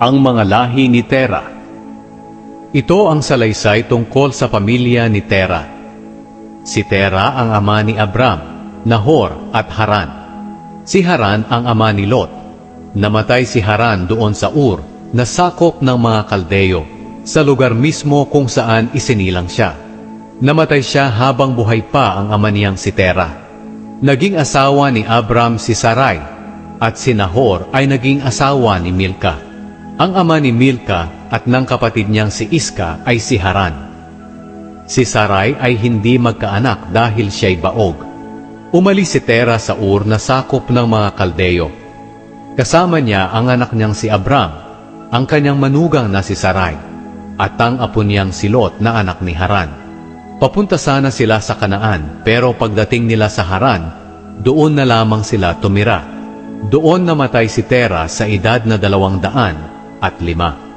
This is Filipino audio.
Ang mga lahi ni Tera Ito ang salaysay tungkol sa pamilya ni Tera. Si Tera ang ama ni Abram, Nahor at Haran. Si Haran ang ama ni Lot. Namatay si Haran doon sa Ur, na sakop ng mga Kaldeo, sa lugar mismo kung saan isinilang siya. Namatay siya habang buhay pa ang ama niyang si Tera. Naging asawa ni Abram si Sarai, at si Nahor ay naging asawa ni Milka. Ang ama ni Milka at ng kapatid niyang si Iska ay si Haran. Si Sarai ay hindi magkaanak dahil siya'y baog. Umalis si Tera sa Ur na sakop ng mga Kaldeo. Kasama niya ang anak niyang si Abram, ang kanyang manugang na si Sarai, at ang apo niyang si Lot na anak ni Haran. Papunta sana sila sa Kanaan, pero pagdating nila sa Haran, doon na lamang sila tumira. Doon namatay si Tera sa edad na dalawang daan at lima.